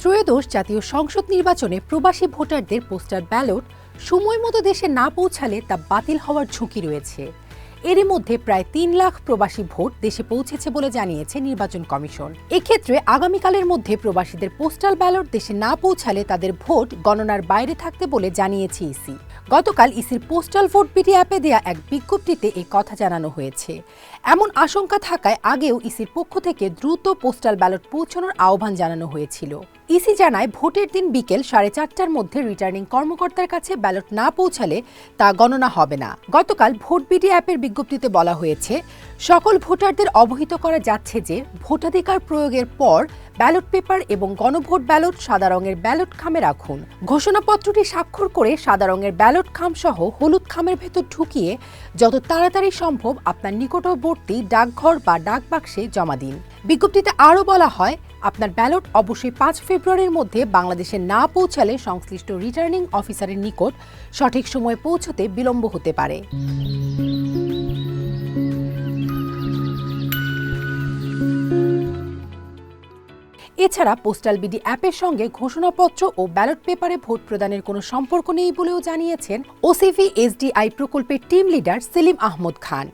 ত্রয়োদশ জাতীয় সংসদ নির্বাচনে প্রবাসী ভোটারদের পোস্টাল ব্যালট, সময় মতো দেশে না পৌঁছালে তা বাতিল হওয়ার ঝুঁকি রয়েছে। এরই মধ্যে প্রায় তিন লাখ প্রবাসী ভোট দেশে পৌঁছেছে বলে জানিয়েছে নির্বাচন কমিশন। এক্ষেত্রে আগামীকালের মধ্যে প্রবাসীদের পোস্টাল ব্যালট দেশে না পৌঁছালে তাদের ভোট গণনার বাইরে থাকতে বলে জানিয়েছে ইসি। গতকাল ইসির পোস্টাল ভোট বিডি অ্যাপে দেয়া এক বিজ্ঞপ্তিতে এই কথা জানানো হয়েছে। এমন আশঙ্কা থাকায় আগেও ইসির পক্ষ থেকে দ্রুত পোস্টাল ব্যালট পৌঁছানোর আহ্বান জানানো হয়েছিল। ইসি জানায় ভোটের দিন বিকেল সাড়ে চারটার মধ্যে রিটার্নিং কর্মকর্তার কাছে ব্যালট না পৌঁছালে তা গণনা হবে না। গতকাল ভোট বিডি অ্যাপের বিজ্ঞপ্তিতে বলা হয়েছে, সকল ভোটারদের অবহিত করা যাচ্ছে যে ভোটাধিকার প্রয়োগের পর ব্যালট পেপার এবং গণভোট ব্যালট, সাদা রঙের ব্যালট খামে রাখুন। ঘোষণাপত্রটি স্বাক্ষর করে সাদা রঙের ব্যালট খাম সহ হলুদ খামের ভেতর ঢুকিয়ে যত তাড়াতাড়ি সম্ভব আপনার নিকটবর্তী ডাকঘর বা ডাকবাক্সে জমা দিন। বিজ্ঞপ্তিতে আরও বলা হয় আপনার ব্যালট অবশ্যই পাঁচ ফেব্রুয়ারির মধ্যে বাংলাদেশে না পৌঁছালে সংশ্লিষ্ট রিটার্নিং অফিসারের নিকট সঠিক সময়ে পৌঁছতে বিলম্ব হতে পারে। এছাড়া পোস্টাল বিডি অ্যাপের সঙ্গে ঘোষণাপত্র ও ব্যালট পেপারে ভোট প্রদানের কোনো সম্পর্ক নেই বলেও জানিয়েছেন ওসিভি এসডিআই প্রকল্পের টিম লিডার সেলিম আহমদ খান।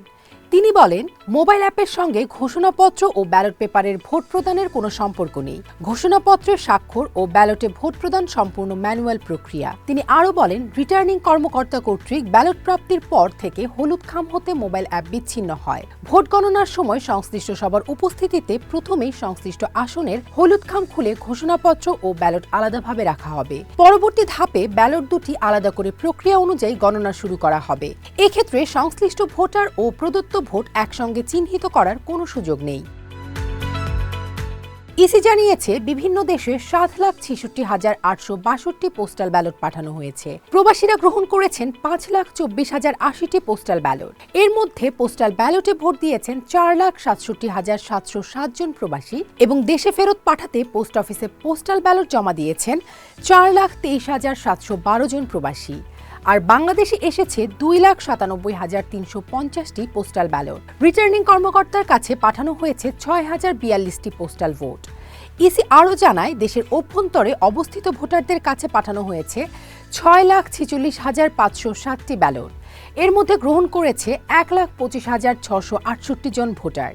তিনি বলেন, মোবাইল অ্যাপের সঙ্গে ঘোষণাপত্র ও ব্যালট পেপারের ভোট প্রদানের কোনো সম্পর্ক নেই। ঘোষণাপত্রের স্বাক্ষর ও ব্যালটে ভোট প্রদান সম্পূর্ণ ম্যানুয়াল প্রক্রিয়া। তিনি আরও বলেন, রিটার্নিং কর্মকর্তা কর্তৃক ব্যালট প্রাপ্তির পর থেকে হলুদ খাম হতে মোবাইল অ্যাপ বিচ্ছিন্ন হয়। ভোট গণনার সময় সংশ্লিষ্ট সবার উপস্থিতিতে প্রথমেই সংশ্লিষ্ট আসনের হলুদ খাম খুলে ঘোষণাপত্র ও ব্যালট আলাদাভাবে রাখা হবে। পরবর্তী ধাপে ব্যালট দুটি আলাদা করে প্রক্রিয়া অনুযায়ী গণনা শুরু করা হবে। এক্ষেত্রে সংশ্লিষ্ট ভোটার ও প্রদত্ত ভোট একসঙ্গে চিহ্নিত করার কোনো সুযোগ নেই। ইসি জানিয়েছে, বিভিন্ন দেশে সাত লাখ ছেষট্টি হাজার আটশো বাষট্টি পোস্টাল ব্যালট পাঠানো হয়েছে। প্রবাসীরা গ্রহণ করেছেন পাঁচ লাখ চব্বিশ হাজার আশিটি পোস্টাল ব্যালট। এর মধ্যে পোস্টাল ব্যালটে ভোট দিয়েছেন চার লাখ সাতষট্টি হাজার সাতশো সাতজন প্রবাসী এবং দেশে ফেরত পাঠাতে পোস্ট অফিসে পোস্টাল ব্যালট জমা দিয়েছেন চার লাখ তেইশ হাজার সাতশো বারো জন প্রবাসী। আর বাংলাদেশে এসেছে দুই লাখ সাতানব্বই হাজার তিনশো পঞ্চাশটি পোস্টাল ব্যালট রিটার্নিং কর্মকর্তার কাছে পাঠানো হয়েছে ছয় হাজার বিয়াল্লিশটি পোস্টাল ভোট ইসি আরও জানায়, দেশের অভ্যন্তরে অবস্থিত ভোটারদের কাছে পাঠানো হয়েছে ছয় লাখ ছেচল্লিশ হাজার পাঁচশো সাতটি ব্যালট এর মধ্যে গ্রহণ করেছে এক লাখ পঁচিশ হাজার ছশো আটষট্টি জন ভোটার।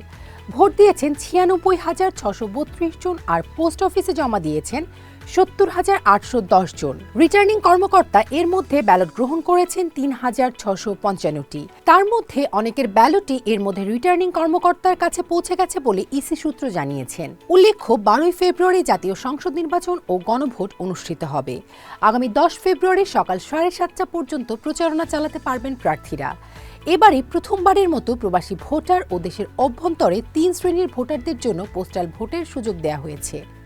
ভোট দিয়েছেন ছিয়ানব্বই হাজার ছশো বত্রিশ জন আর পোস্ট অফিসে জমা দিয়েছেন সত্তর হাজার আটশো দশ জন। রিটার্নিং কর্মকর্তা এর মধ্যে ব্যালট গ্রহণ করেছেন তিন হাজার ছশো পঞ্চান্নটি তার মধ্যে অনেকের ব্যালটই এর মধ্যে রিটার্নিং কর্মকর্তার কাছে পৌঁছে গেছে বলে ইসি সূত্র জানিয়েছেন। উল্লেখ্য, বারোই ফেব্রুয়ারি জাতীয় সংসদ নির্বাচন ও গণভোট অনুষ্ঠিত হবে। আগামী দশ ফেব্রুয়ারি সকাল সাড়ে সাতটা পর্যন্ত প্রচারণা চালাতে পারবেন প্রার্থীরা। এবারে প্রথমবারের মতো প্রবাসী ভোটার ও দেশের অভ্যন্তরে তিন শ্রেণির ভোটারদের জন্য পোস্টাল ভোটের সুযোগ দেওয়া হয়েছে।